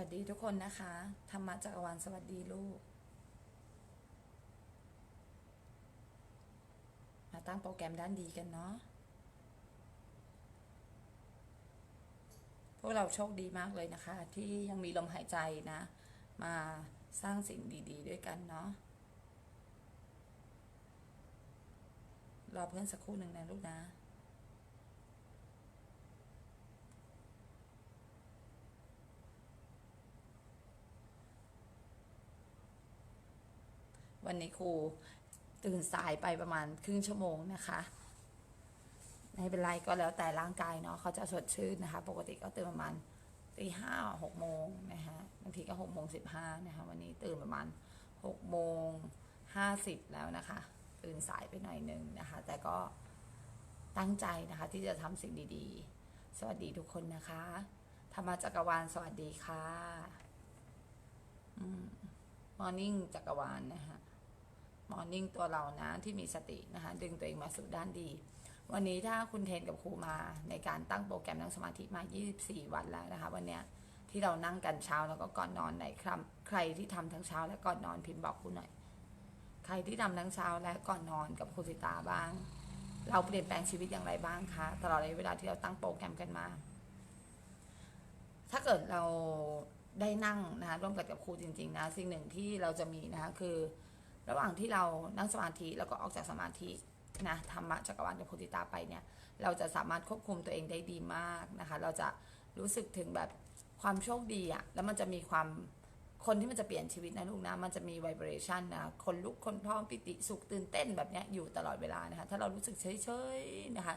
วัสดีทุกคนนะคะธรรมะจักรวาลสวัสดีลูก มาตั้งโปรแกรมด้านดีกันเนาะ พวกเราโชคดีมากเลยนะคะ ที่ยังมีลมหายใจนะ มาสร้างสิ่งดี ๆ ด้วยกันเนาะ รอเพื่อนสักครู่หนึ่งนะลูกนะ วันนี้ครูตื่นสายไปประมาณครึ่งชั่วโมงนะคะไม่เป็นไรก็แล้วแต่ร่างกายเนาะเขาจะสดชื่นนะคะ ปกติก็ตื่นประมาณตีห้าหกโมงนะคะบางทีก็หกโมงสิบห้านะคะ วันนี้ตื่นประมาณหกโมงห้าสิบแล้วนะคะ ตื่นสายไปหน่อยนึงนะคะ แต่ก็ตั้งใจนะคะที่จะทำสิ่งดีๆ สวัสดีทุกคนนะคะธรรมจักรวาลสวัสดีค่ะมอร์นิ่งจักรวาลนะคะ มอร์นิ่งตัวเรานะที่มีสตินะคะดึงตัวเองมาสู่ด้านดี วันนี้ถ้าคุณเทนกับครูมาในการตั้งโปรแกรมนั่งสมาธิมา 24 วันแล้วนะคะ วันเนี้ยที่เรานั่งกันเช้าแล้วก็ก่อนนอนไหนครับใครที่ทำทั้งเช้าและก่อนนอนพิมพ์บอกครูหน่อย ใครที่ทำทั้งเช้าและก่อนนอนกับครูสิตาบ้าง เราเปลี่ยนแปลงชีวิตอย่างไรบ้างคะตลอดระยะเวลาที่เราตั้งโปรแกรมกันมา ถ้าเกิดเราได้นั่งนะคะร่วมกันกับครูจริง ๆ นะ สิ่งหนึ่งที่เราจะมีนะคะคือ ระหว่างที่เรานั่งสมาธิแล้วก็ออกจากสมาธินะธรรมะจักรวาลกับโพธิตาไปเนี่ย เราจะสามารถควบคุมตัวเองได้ดีมากนะคะ เราจะรู้สึกถึงแบบความโชคดีอะแล้วมันจะมีความคนที่มันจะเปลี่ยนชีวิตนะลูกนะ มันจะมีไวเบรชันนะ คนลุกคนพร้อมปิติสุขตื่นเต้นแบบเนี้ยอยู่ตลอดเวลานะคะ ถ้าเรารู้สึกเฉยๆนะคะ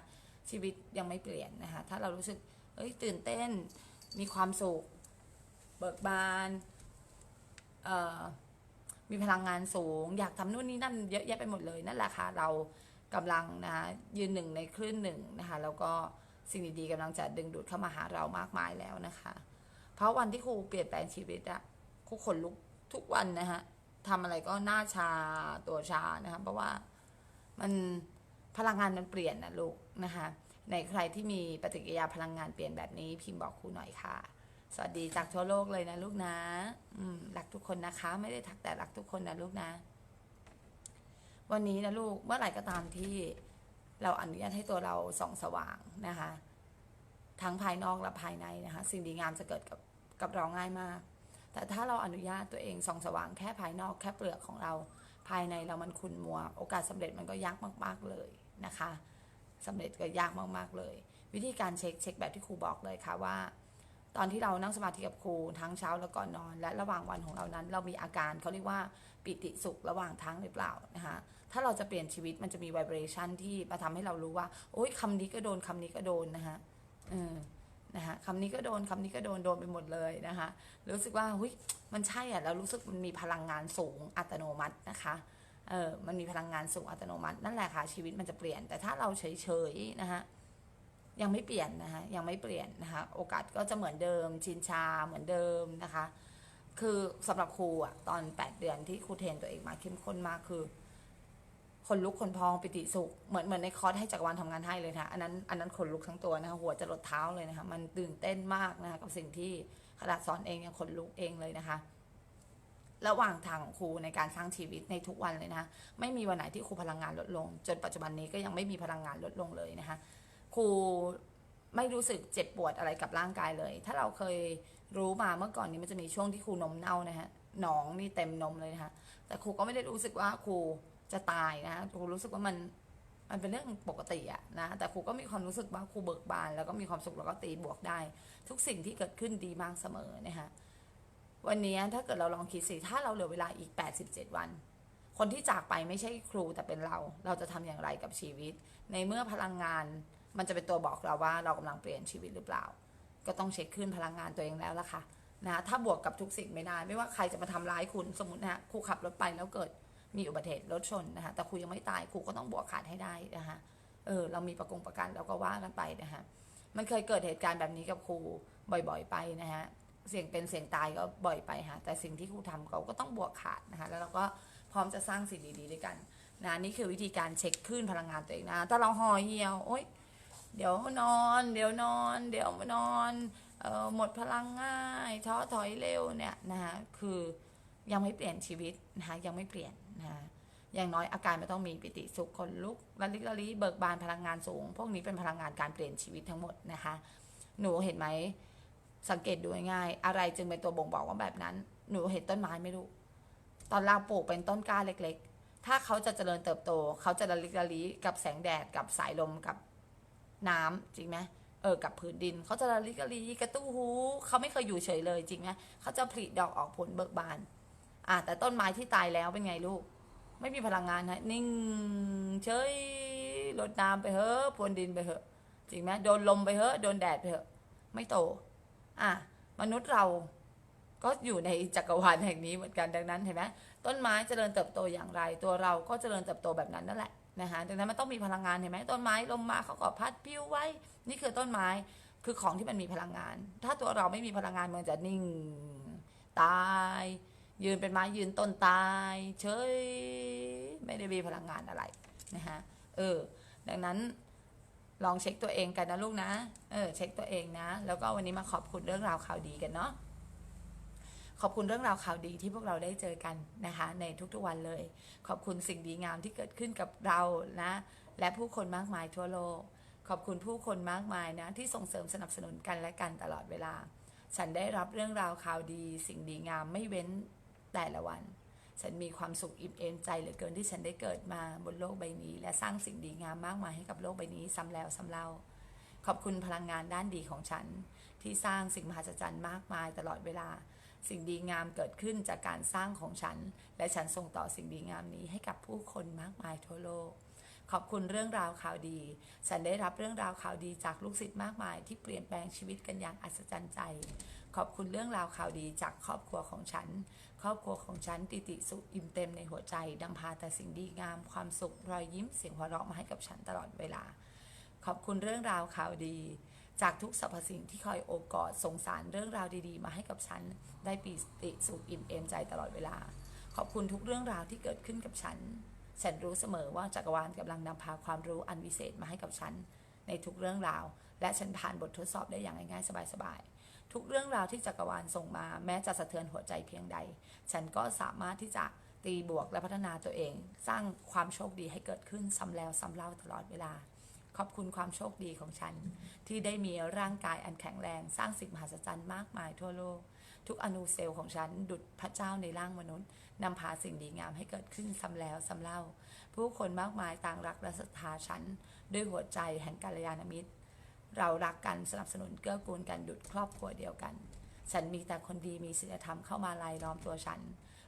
ชีวิตยังไม่เปลี่ยนนะคะ ถ้าเรารู้สึกเอ้ยตื่นเต้น มีความสุข เบิกบาน เอ่อ มีพลังงานสูง อยากทำนู่นนี่นั่นเยอะแยะไปหมดเลยนั่นแหละค่ะเรากำลังนะคะยืนหนึ่งในคลื่นหนึ่งนะคะแล้วก็สิ่งดีๆกำลังจะดึงดูดเข้ามาหาเรามากมายแล้วนะคะ เพราะวันที่ครูเปลี่ยนแปลงชีวิตอะครูขนลุกทุกวันนะฮะทำอะไรก็หน้าชาตัวชานะคะเพราะว่ามันพลังงานมันเปลี่ยนนะลูกนะคะในใครที่มีปฏิกิริยาพลังงานเปลี่ยนแบบนี้พิมพ์บอกครูหน่อยค่ะ สวัสดีจากทั่วโลกเลยนะลูกนะ อืมรักทุกคนนะคะ ไม่ได้ทักแต่รักทุกคนนะลูกนะ วันนี้นะลูกเมื่อไหร่ก็ตามที่เราอนุญาตให้ตัวเราส่องสว่างนะคะ ทั้งภายนอกและภายในนะคะ สิ่งดีงามจะเกิดกับกับเราง่ายมาก แต่ถ้าเราอนุญาตตัวเองส่องสว่างแค่ภายนอกแค่เปลือกของเรา ภายในเรามันขุ่นมัว โอกาสสำเร็จมันก็ยากมาก ๆเลยนะคะสำเร็จก็ยากมากๆเลย วิธีการเช็คเช็คแบบที่ครูบอกเลยค่ะว่า ตอนที่เรานั่งสมาธิกับครูทั้งเช้าแล้วก่อนนอน และระหว่างวันของเรานั้น เรามีอาการเขาเรียกว่าปิติสุขระหว่างทางหรือเปล่านะคะถ้าเราจะเปลี่ยนชีวิตมันจะมีไวเบรชันที่มาทำให้เรารู้ว่า โอ๊ยคำนี้ก็โดนคำนี้ก็โดนนะคะเออนะคะคำนี้ก็โดนคำนี้ก็โดนโดนไปหมดเลยนะคะรู้สึกว่าเฮ้ยมันใช่อะเรารู้สึกมันมีพลังงานสูงอัตโนมัตินะคะเออมันมีพลังงานสูงอัตโนมัตินั่นแหละค่ะชีวิตมันจะเปลี่ยนแต่ถ้าเราเฉยๆนะคะ ยังไม่เปลี่ยนนะคะยังไม่เปลี่ยนนะคะโอกาสก็จะเหมือนเดิม ชินชาเหมือนเดิมนะคะ คือสำหรับครูอะตอน 8 เดือนที่ครูเทนตัวเองมาเข้มข้นมากคือ คนลุกคนพองปิติสุขเหมือนเหมือนในคอร์สให้จักรวาลทำงานให้เลยนะอันนั้นอันนั้นคนลุกทั้งตัวนะคะหัวจะลดเท้าเลยนะคะมันตื่นเต้นมากนะคะกับสิ่งที่ขนาดสอนเองยังคนลุกเองเลยนะคะระหว่างทางของครูในการสร้างชีวิตในทุกวันเลยนะคะไม่มีวันไหนที่ครูพลังงานลดลง จนปัจจุบันนี้ก็ยังไม่มีพลังงานลดลงเลยนะคะ ครูไม่รู้สึกเจ็บปวดอะไรกับร่างกายเลย ถ้าเราเคยรู้มาเมื่อก่อนนี้มันจะมีช่วงที่ครูนมเน่านะฮะหนองนี่เต็มนมเลยนะคะแต่ครูก็ไม่ได้รู้สึกว่าครูจะตายนะครูรู้สึกว่ามันมันเป็นเรื่องปกติอะนะ แต่ครูก็มีความรู้สึกว่าครูเบิกบาน แล้วก็มีความสุขแล้วก็ตีบวกได้ ทุกสิ่งที่เกิดขึ้นดีมากเสมอนะคะวันนี้ถ้าเกิดเราลองคิดสิถ้าเราเหลือเวลาอีก 87 วัน คนที่จากไปไม่ใช่ครูแต่เป็นเรา เราจะทำอย่างไรกับชีวิต ในเมื่อพลังงาน มันจะเป็นตัวบอกเราว่าเรากำลังเปลี่ยนชีวิตหรือเปล่า ก็ต้องเช็คขึ้นพลังงานตัวเองแล้วล่ะค่ะนะถ้าบวกกับทุกสิ่งไม่ได้ ไม่ว่าใครจะมาทำร้ายคุณสมมตินะครูขับรถไปแล้วเกิดมีอุบัติเหตุรถชนนะคะแต่ครูยังไม่ตายครูก็ต้องบวกขาดให้ได้นะคะเออเรามีประกงประกันเราก็ว่ากันไปนะคะมันเคยเกิดเหตุการณ์แบบนี้กับครูบ่อยๆ ไปนะฮะเสี่ยงเป็นเสี่ยงตายก็บ่อยไปฮะแต่สิ่งที่ครูทำเขาก็ต้องบวกขาดนะคะแล้วเราก็พร้อมจะสร้างสิ่งดีๆด้วยกันนะนี่คือวิธีการเช็คขึ้นพลังงานตัวเองนะถ้าเราห่อเหี่ยวโอ๊ย เดี๋ยวนอน เดี๋ยวนอน เดี๋ยวนอนออหมดพลังง่ายท้อถอยเร็วเนี่ยนะคะคือยังไม่เปลี่ยนชีวิตนะคะยังไม่เปลี่ยนนะคะอย่างน้อยอาการไม่ต้องมีปิติสุขคนลุกระลิกระลีเบิกบานพลังงานสูง พวกนี้เป็นพลังงานการเปลี่ยนชีวิตทั้งหมดนะคะ หนูเห็นไหมสังเกตดูง่ายอะไรจึงเป็นตัวบ่งบอกว่าแบบนั้น หนูเห็นต้นไม้ไม่รู้ ตอนเราปลูกเป็นต้นกล้าเล็ก ๆ ถ้าเขาจะเจริญเติบโต เขาจะระลิกระลีกับแสงแดดกับสายลมกับ น้ำจริงไหมเออกับผืนดินเขาจะระลิกระลีกระตู้หูเขาไม่เคยอยู่เฉยเลยจริงไหมเขาจะผลิดอกออกผลเบิกบานอะแต่ต้นไม้ที่ตายแล้วเป็นไงลูก ไม่มีพลังงานนะนิ่งเฉยรดน้ำไปเถอะพรวนดินไปเถอะจริงไหมโดนลมไปเถอะโดนแดดไปเถอะ ไม่โต อะมนุษย์เราก็อยู่ในจักรวาลแห่งนี้เหมือนกันดังนั้นเห็นไหมต้นไม้เจริญเติบโตอย่างไร ตัวเราก็เจริญเติบโตแบบนั้นนั่นแหละ นะคะดังนั้นมันต้องมีพลังงานเห็นไหมต้นไม้ลมมาเขาก็พัดพิ้วไว้ นี่คือต้นไม้คือของที่มันมีพลังงาน ถ้าตัวเราไม่มีพลังงานมันจะนิ่งตาย ยืนเป็นไม้ยืนต้นตาย เฉยไม่ได้มีพลังงานอะไรนะคะเออดังนั้นลองเช็คตัวเองกันนะลูกนะ เออ เช็คตัวเองนะ แล้วก็วันนี้มาขอบคุณเรื่องราวข่าวดีกันเนาะ ขอบคุณเรื่องราวข่าวดีที่พวกเราได้เจอกันนะคะ ในทุกๆวันเลย ขอบคุณสิ่งดีงามที่เกิดขึ้นกับเรานะ และผู้คนมากมายทั่วโลก ขอบคุณผู้คนมากมายนะที่ส่งเสริมสนับสนุนกันและกันตลอดเวลา ฉันได้รับเรื่องราวข่าวดี สิ่งดีงามไม่เว้นแต่ละวัน ฉันมีความสุขอิ่มเอมใจเหลือเกินที่ฉันได้เกิดมาบนโลกใบนี้ และสร้างสิ่งดีงามมากมายให้กับโลกใบนี้ซ้ำแล้วซ้ำเล่าขอบคุณพลังงานด้านดีของฉัน ที่สร้างสิ่งมหัศจรรย์มากมายตลอดเวลา สิ่งดีงามเกิดขึ้นจากการสร้างของฉัน และฉันส่งต่อสิ่งดีงามนี้ให้กับผู้คนมากมายทั่วโลก ขอบคุณเรื่องราวข่าวดี ฉันได้รับเรื่องราวข่าวดีจากลูกศิษย์มากมาย ที่เปลี่ยนแปลงชีวิตกันอย่างอัศจรรย์ใจ ขอบคุณเรื่องราวข่าวดีจากครอบครัวของฉัน ครอบครัวของฉันปิติสุขอิ่มเต็มในหัวใจนำพาแต่สิ่งดีงาม ความสุขรอยยิ้มเสียงหัวเราะมาให้กับฉันตลอดเวลา ขอบคุณเรื่องราวข่าวดี จากทุกสรรพสิ่งที่คอยโอบกอดสงสารเรื่องราวดีๆ มาให้กับฉัน ได้ปีติสุขอิ่มเอมใจตลอดเวลา ขอบคุณทุกเรื่องราวที่เกิดขึ้นกับฉัน ฉันรู้เสมอว่าจักรวาลกำลังนำพาความรู้อันวิเศษมาให้กับฉัน ในทุกเรื่องราว และฉันผ่านบททดสอบได้อย่างง่ายๆสบายๆ ทุกเรื่องราวที่จักรวาลส่งมา แม้จะสะเทือนหัวใจเพียงใด ฉันก็สามารถที่จะตีบวกและพัฒนาตัวเอง สร้างความโชคดีให้เกิดขึ้นซ้ำแล้วซ้ำเล่าตลอดเวลา ขอบคุณความโชคดีของฉัน ที่ได้มีร่างกายอันแข็งแรงสร้างสิ่งมหัศจรรย์มากมายทั่วโลก ทุกอนูเซลล์ของฉัน ดุจพระเจ้าในร่างมนุษย์นำพาสิ่งดีงามให้เกิดขึ้นซ้ำแล้วซ้ำเล่า ผู้คนมากมายต่างรักและศรัทธาฉัน ด้วยหัวใจแห่งกัลยาณมิตร เรารักกันสนับสนุนเกื้อกูลกันดุจครอบครัวเดียวกัน ฉันมีแต่คนดีมีศีลธรรมเข้ามาลายล้อมตัวฉัน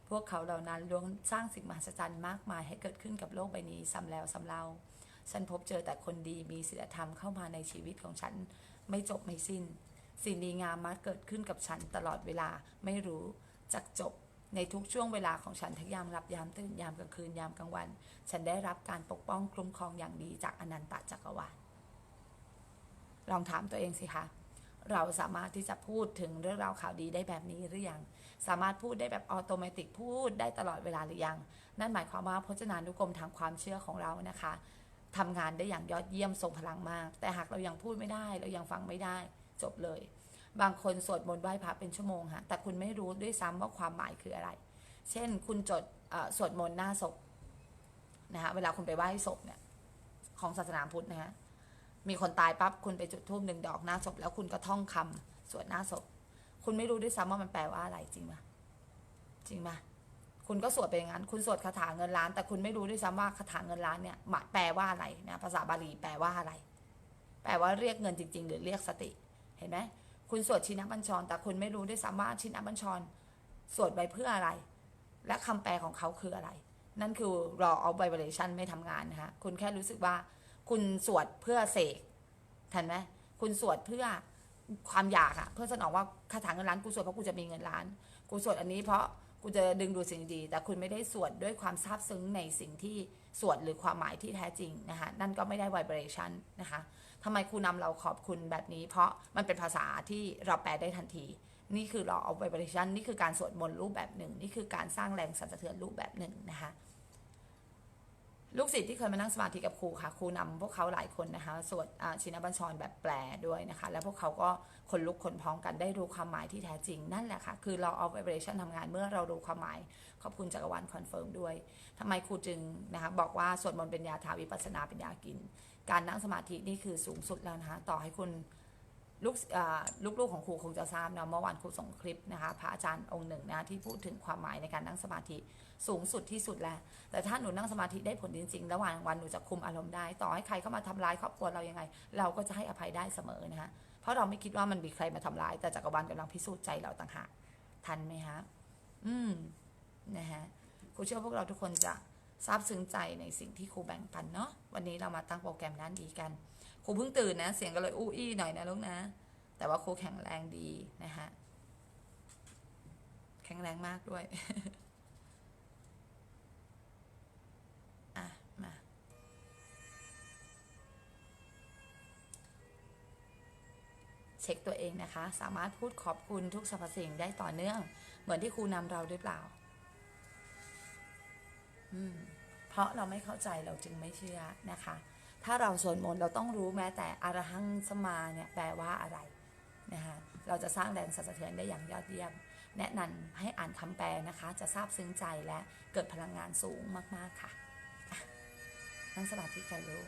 พวกเขาเหล่านั้นล้วนสร้างสิ่งมหัศจรรย์มากมายให้เกิดขึ้นกับโลกใบนี้ซ้ำแล้วซ้ำเล่า ฉันพบเจอแต่คนดีมีศีลธรรมเข้ามาในชีวิตของฉัน ไม่จบไม่สิ้น สิ่งดีงามมาเกิดขึ้นกับฉันตลอดเวลาไม่รู้จักจบในทุกช่วงเวลาของฉันทั้งยามหลับยามตื่นยามกลางคืนยามกลางวัน ฉันได้รับการปกป้องคุ้มครองอย่างดีจากอนันตจักรวาลลองถามตัวเองสิคะเราสามารถที่จะพูดถึงเรื่องราวข่าวดีได้แบบนี้หรือยัง สามารถพูดได้แบบออโตเมติกพูดได้ตลอดเวลาหรือยัง นั่นหมายความว่าพจนานุกรมทางความเชื่อของเรานะคะ ทำงานได้อย่างยอดเยี่ยมทรงพลังมาก แต่หากเรายังพูดไม่ได้ เรายังฟังไม่ได้ จบเลย บางคนสวดมนต์ไหว้พระเป็นชั่วโมงค่ะแต่คุณไม่รู้ด้วยซ้ำว่าความหมายคืออะไร เช่น คุณจดสวดมนต์หน้าศพนะคะเวลาคุณไปไหว้ศพเนี่ยของศาสนาพุทธนะฮะมีคนตายปั๊บคุณไปจุดธูปหนึ่งดอกหน้าศพแล้วคุณก็ท่องคำสวดหน้าศพ คุณไม่รู้ด้วยซ้ำว่ามันแปลว่าอะไรจริงไหมจริงไหม คุณก็สวดไปอย่างนั้น คุณสวดคาถาเงินล้าน แต่คุณไม่รู้ด้วยซ้ำว่าคาถาเงินล้านเนี่ยหมายแปลว่าอะไรนะภาษาบาลีแปลว่าอะไร แปลว่าเรียกเงินจริง ๆ หรือเรียกสติ เห็นไหมคุณสวดชินบัญชร แต่คุณไม่รู้ด้วยซ้ำว่าชินบัญชรสวดไปเพื่ออะไร และคำแปลของเขาคืออะไร นั่นคือ raw of vibration ไม่ทำงานนะคะคุณแค่รู้สึกว่า คุณสวดเพื่อเสกทันไหมคุณสวดเพื่อความอยากอะเพื่อสนองว่าคาถาเงินล้านกูสวดเพราะกูจะมีเงินล้าน กูสวดอันนี้เพราะ กูจะดึงดูดสิ่งดี แต่คุณไม่ได้สวดด้วยความซาบซึ้งในสิ่งที่สวดหรือความหมายที่แท้จริงนะคะ นั่นก็ไม่ได้ไวเบรชันนะคะทำไมครูนำเราขอบคุณแบบนี้ เพราะมันเป็นภาษาที่เราแปลได้ทันที นี่คือเราเอาไวเบรชันนี่คือการสวดมนต์รูปแบบหนึ่ง นี่คือการสร้างแรงสั่นสะเทือนรูปแบบหนึ่งนะคะ ลูกศิษย์ที่เคยมานั่งสมาธิกับครูค่ะครูนำพวกเขาหลายคนนะคะสวดชินบัญชรแบบแปลด้วยนะคะ แล้วพวกเขาก็คนลุกคนพองกันได้รู้ความหมายที่แท้จริงนั่นแหละค่ะ คือ law of vibration ทำงานเมื่อเรารู้ความหมาย ขอบคุณจักรวาลคอนเฟิร์มด้วยทำไมครูจึงนะคะบอกว่าสวดมนต์เป็นยาทาวิปัสนาเป็นยากิน การนั่งสมาธินี่คือสูงสุดแล้วนะคะต่อให้คุณ ลูกลูกๆของครูคงจะทราบนะเมื่อวานครูส่งคลิปนะคะพระอาจารย์องค์หนึ่งนะที่พูดถึงความหมายในการนั่งสมาธิสูงสุดที่สุดแล้ว แต่ถ้าหนูนั่งสมาธิได้ผลจริงๆ ระหว่างวันหนูจะคุมอารมณ์ได้ ต่อให้ใครเข้ามาทำร้ายครอบครัวเรายังไง เราก็จะให้อภัยได้เสมอนะคะเพราะเราไม่คิดว่ามันมีใครมาทำร้าย แต่จักรวาลกำลังพิสูจน์ใจเราต่างหากทันไหมฮะอืมนะฮะครูเชื่อพวกเราทุกคนจะซาบซึ้งใจในสิ่งที่ครูแบ่งปันเนาะวันนี้เรามาตั้งโปรแกรมด้านดีกัน ครูเพิ่งตื่นนะ เสียงก็เลยอู้อี้หน่อยนะลูกนะ แต่ว่าครูแข็งแรงดีนะฮะแข็งแรงมากด้วยอะมาเช็คตัวเองนะคะ สามารถพูดขอบคุณทุกสรรพสิ่งได้ต่อเนื่อง เหมือนที่ครูนำเราหรือเปล่า อืมเพราะเราไม่เข้าใจเราจึงไม่เชื่อนะคะ ถ้าเราสวดมนต์เราต้องรู้แม้แต่อรหังสมาเนี่ยแปลว่าอะไรนะคะเราจะสร้างแรงสั่นสะเทือนได้อย่างยอดเยี่ยม แนะนำให้อ่านคำแปลนะคะ จะทราบซึ้งใจและเกิดพลังงานสูงมาก ๆ ค่ะอะนั่งสมาธิกันลูก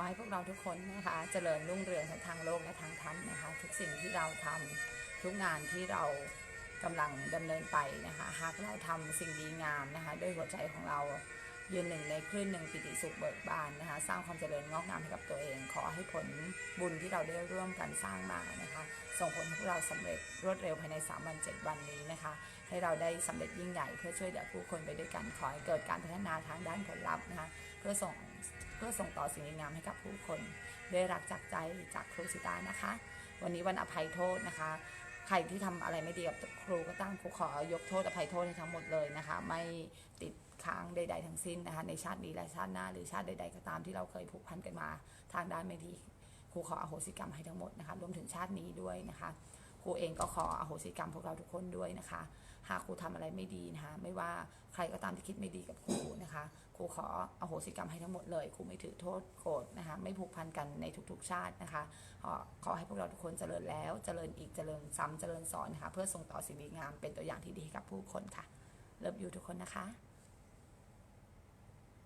อให้พวกเราทุกคนนะคะเจริญรุ่งเรืองทั้งทางโลกและทางธรรมนะคะ ทุกสิ่งที่เราทำทุกงานที่เรากำลังดำเนินไปนะคะ หากเราทำสิ่งดีงามนะคะ ด้วยหัวใจของเรายืนหนึ่งในคลื่นหนึ่งปิติสุขเบิกบานนะคะ สร้างความเจริญงอกงามให้กับตัวเอง ขอให้ผลบุญที่เราได้ร่วมกันสร้างมานะคะ ส่งผลให้พวกเราสำเร็จรวดเร็วภายใน 3 วัน 7 วันนี้นะคะ ให้เราได้สำเร็จยิ่งใหญ่เพื่อช่วยเหลือผู้คนไปด้วยกันขอให้เกิดการพัฒนาทางด้านผลลัพธ์นะคะเพื่อส่ง เพื่อส่งต่อสิ่งดีงามให้กับผู้คนด้วยรักจากใจจากครูสิตานะคะ วันนี้วันอภัยโทษนะคะ ใครที่ทำอะไรไม่ดีกับครูก็ตั้งครูขอยกโทษอภัยโทษให้ทั้งหมดเลยนะคะ ไม่ติดค้างใด ๆ ทั้งสิ้นนะคะในชาตินี้และชาติหน้าหรือชาติใด ๆ ก็ตามที่เราเคยผูกพันกันมา ทางด้านไม่ดีครูขออโหสิกรรมให้ทั้งหมดนะคะรวมถึงชาตินี้ด้วยนะคะครูเองก็ขออโหสิกรรมพวกเราทุกคนด้วยนะคะ หากครูทำอะไรไม่ดีนะคะ ไม่ว่าใครก็ตามที่คิดไม่ดีกับครูนะคะ รูขออโหสิกรรมให้ทั้งหมดเลยครูไม่ถือโทษโกรธนะคะไม่ผูกพันกันในทุกๆชาตินะคะขอขอให้พวกเราทุกคนเจริญแล้วเจริญอีกเจริญซ้ำเจริญสอนนะคะเพื่อส่งต่อสิ่งดีงามเป็นตัวอย่างที่ดีให้กับผู้คนค่ะเลิฟยูทุกคนนะคะ